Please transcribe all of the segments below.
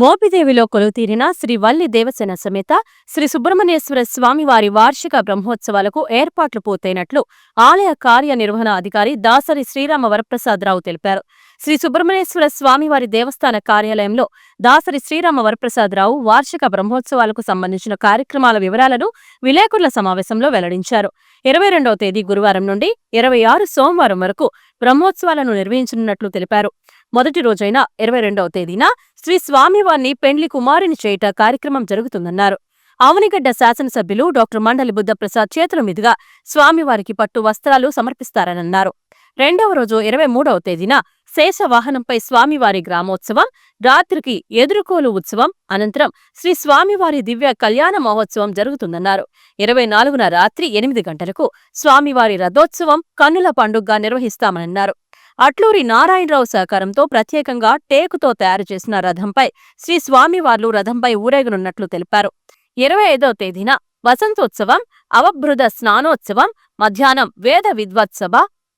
మోపిదేవిలో కొలుతీరిన శ్రీ వల్లి దేవసేన సమేత శ్రీ సుబ్రహ్మణ్యేశ్వర స్వామి వారి వార్షిక బ్రహ్మోత్సవాలకు ఏర్పాట్లు పూర్తయినట్లు ఆలయ కార్యనిర్వహణ అధికారి దాసరి శ్రీరామ వరప్రసాదరావు తెలిపారు. శ్రీ సుబ్రహ్మణ్యేశ్వర స్వామివారి దేవస్థాన కార్యాలయంలో దాసరి శ్రీరామ వరప్రసాదరావు వార్షిక బ్రహ్మోత్సవాలకు సంబంధించిన కార్యక్రమాల వివరాలను విలేకరుల సమావేశంలో వెల్లడించారు. ఇరవై రెండవ తేదీ గురువారం నుండి ఇరవై ఆరు సోమవారం వరకు బ్రహ్మోత్సవాలను నిర్వహించనున్నట్లు తెలిపారు. మొదటి రోజైన ఇరవై రెండవ తేదీన శ్రీ స్వామివారిని పెండ్లి కుమారుని చేయుట కార్యక్రమం జరుగుతుందన్నారు. ఆవనిగడ్డ శాసనసభ్యులు డాక్టర్ మండలి బుద్ధప్రసాద్ చేతుల మీదుగా స్వామివారికి పట్టు వస్త్రాలు సమర్పిస్తారనన్నారు. రెండవ రోజు ఇరవై మూడవ తేదీన శేషవాహనంపై స్వామివారి గ్రామోత్సవం రాత్రికి ఎదురుకోలు ఉత్సవం అనంతరం శ్రీ స్వామివారి దివ్య కళ్యాణ మహోత్సవం జరుగుతుందన్నారు. ఇరవై నాలుగున రాత్రి ఎనిమిది గంటలకు స్వామివారి రథోత్సవం కన్నుల పండుగగా నిర్వహిస్తామన్నారు. అట్లూరి నారాయణరావు సహకారంతో ప్రత్యేకంగా టేకుతో తయారు చేసిన రథంపై శ్రీ స్వామివార్లు రథంపై ఊరేగనున్నట్లు తెలిపారు. ఇరవై ఐదవ తేదీన వసంతోత్సవం అవభృద స్నానోత్సవం మధ్యాహ్నం వేద విద్వత్సభ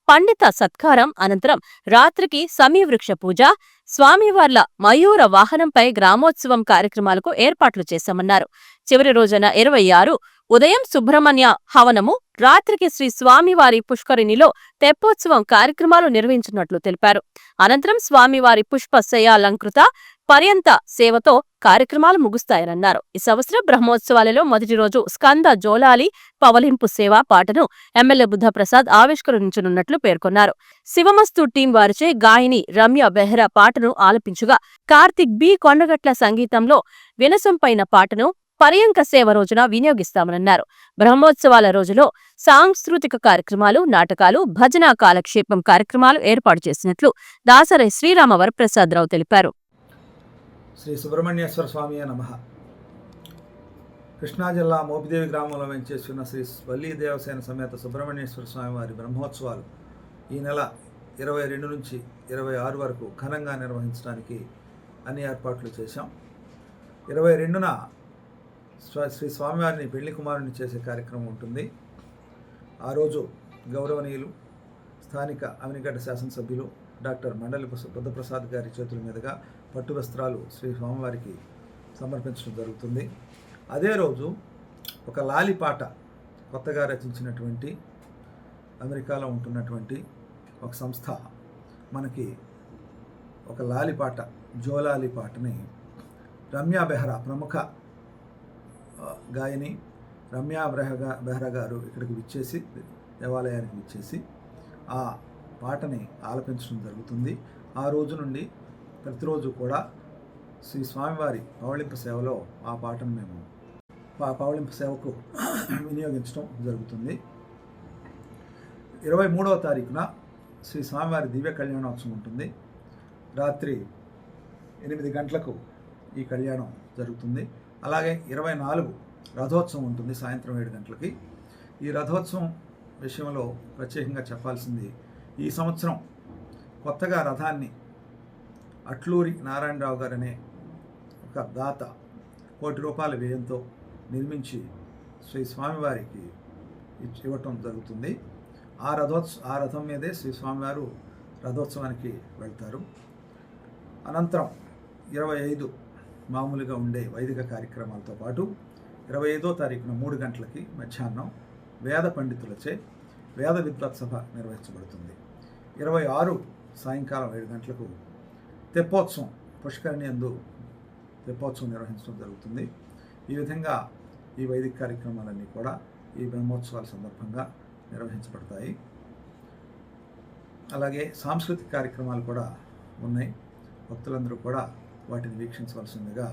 పండిత సత్కారం అనంతరం రాత్రికి సమీవృక్ష పూజ స్వామివార్ల మయూర వాహనంపై గ్రామోత్సవం కార్యక్రమాలకు ఏర్పాట్లు చేశామన్నారు. చివరి రోజున ఇరవై ఆరు ఉదయం సుబ్రహ్మణ్య హవనము రాత్రికి శ్రీ స్వామివారి పుష్కరిణిలో తెప్పోత్సవం కార్యక్రమాలు నిర్వహించినట్లు తెలిపారు. అనంతరం స్వామివారి పుష్పశయాలంకృత పర్యంత సేవతో కార్యక్రమాలు ముగుస్తాయన్నారు. ఈ సంవత్సరం బ్రహ్మోత్సవాలలో మొదటి రోజు స్కంద జోలాలి పవలింపు సేవ పాటను ఎమ్మెల్యే బుద్ధప్రసాద్ ఆవిష్కరించనున్నట్లు పేర్కొన్నారు. శివమస్తు టీం వారిచే గాయని రమ్య బెహ్రా పాటను ఆలపించుగా కార్తిక్ బి కొండగట్ల సంగీతంలో వినసంపైన పాటను పర్యంక సేవ రోజున వినియోగిస్తామన్నారు బ్రహ్మోత్సవాల రోజులో సాంస్కృతిక కార్యక్రమాలు నాటకాలు భజన కాలక్షేపం కార్యక్రమాలు ఏర్పాటు చేసినట్లు దాసరి శ్రీరామ వరప్రసాదరావు తెలిపారు. శ్రీ సుబ్రహ్మణ్యేశ్వర స్వామి నమ కృష్ణా జిల్లా మోపిదేవి గ్రామంలో వెంచేస్తున్న శ్రీ వల్లీ దేవసేన సమేత సుబ్రహ్మణ్యేశ్వర స్వామి వారి బ్రహ్మోత్సవాలు ఈ నెల ఇరవై రెండు నుంచి ఇరవై ఆరు వరకు ఘనంగా నిర్వహించడానికి అన్ని ఏర్పాట్లు చేశాం. ఇరవై రెండున శ్రీ స్వామివారిని పెళ్ళి కుమారుని చేసే కార్యక్రమం ఉంటుంది. ఆ రోజు గౌరవనీయులు స్థానిక అవినిగడ్డ శాసనసభ్యులు డాక్టర్ మండలి బుద్ధప్రసాద్ గారి చేతుల మీదుగా పట్టు వస్త్రాలు శ్రీ స్వామివారికి సమర్పించడం జరుగుతుంది. అదే రోజు ఒక లాలిపాట కొత్తగా రచించినటువంటి అమెరికాలో ఉంటున్నటువంటి ఒక సంస్థ మనకి ఒక లాలిపాట జోలాలి పాటని రమ్యా బెహ్రా ప్రముఖ గాయని రమ్యా బెహగా బెహ్రా గారు ఇక్కడికి విచ్చేసి దేవాలయానికి విచ్చేసి ఆ పాటని ఆలపించడం జరుగుతుంది. ఆ రోజు నుండి ప్రతిరోజు కూడా శ్రీ స్వామివారి పవళింప సేవలో ఆ పాటను మేము పవళింప సేవకు వినియోగించడం జరుగుతుంది. ఇరవై మూడవ తారీఖున శ్రీ స్వామివారి దివ్య కళ్యాణోత్సవం ఉంటుంది. రాత్రి ఎనిమిది గంటలకు ఈ కళ్యాణం జరుగుతుంది. అలాగే ఇరవై నాలుగు రథోత్సవం ఉంటుంది సాయంత్రం ఏడు గంటలకి. ఈ రథోత్సవం విషయంలో ప్రత్యేకంగా చెప్పాల్సింది ఈ సంవత్సరం కొత్తగా రథాన్ని అట్లూరి నారాయణరావు గారు అనే ఒక దాత కోటి రూపాయల వ్యయంతో నిర్మించి శ్రీ స్వామివారికి ఇవ్వటం జరుగుతుంది. ఆ రథోత్స ఆ రథం మీదే శ్రీ స్వామివారు రథోత్సవానికి వెళ్తారు. అనంతరం ఇరవై ఐదు మామూలుగా ఉండే వైదిక కార్యక్రమాలతో పాటు ఇరవై ఐదో తారీఖున మూడు గంటలకి మధ్యాహ్నం వేద పండితులచే వేద విద్వత్ సభ నిర్వహించబడుతుంది. ఇరవై ఆరు సాయంకాలం ఏడు గంటలకు తెప్పోత్సవం పుష్కరిణి అందు తెప్పోత్సవం నిర్వహించడం జరుగుతుంది. ఈ విధంగా ఈ వైదిక కార్యక్రమాలన్నీ కూడా ఈ బ్రహ్మోత్సవాల సందర్భంగా నిర్వహించబడతాయి. అలాగే సాంస్కృతిక కార్యక్రమాలు కూడా ఉన్నాయి. భక్తులందరూ కూడా వాటిని వీక్షించవలసిందిగా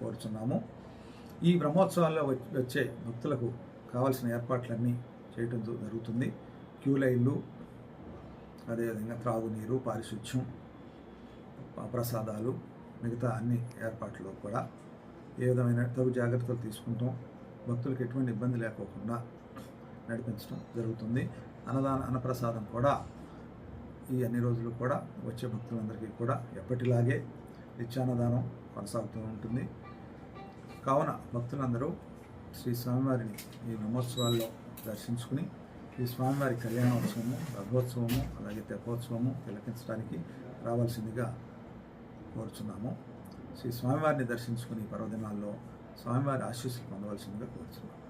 కోరుచున్నాము. ఈ బ్రహ్మోత్సవాల్లో వచ్చే భక్తులకు కావాల్సిన ఏర్పాట్లన్నీ చేయటం జరుగుతుంది. క్యూ లైన్లు అదేవిధంగా త్రాగునీరు పారిశుధ్యం ప్రసాదాలు మిగతా అన్ని ఏర్పాట్లు కూడా ఏ విధమైన తగు జాగ్రత్తలు తీసుకుంటాం. భక్తులకు ఎటువంటి ఇబ్బంది లేకోకుండా నడిపించడం జరుగుతుంది. అన్నదాన అన్నప్రసాదం కూడా ఈ అన్ని రోజులు కూడా వచ్చే భక్తులందరికీ కూడా ఎప్పటిలాగే నిత్యాన్నదానం కొనసాగుతూ ఉంటుంది. కావున భక్తులందరూ శ్రీ స్వామివారిని ఈ బ్రహ్మోత్సవాల్లో దర్శించుకుని ఈ స్వామివారి కళ్యాణోత్సవము రథోత్సవము అలాగే తెప్పోత్సవము తిలకించడానికి రావాల్సిందిగా కోరుచున్నాము. శ్రీ స్వామివారిని దర్శించుకుని పర్వదినాల్లో స్వామివారి ఆశీస్సులు పొందవలసిందిగా కోరుచున్నాము.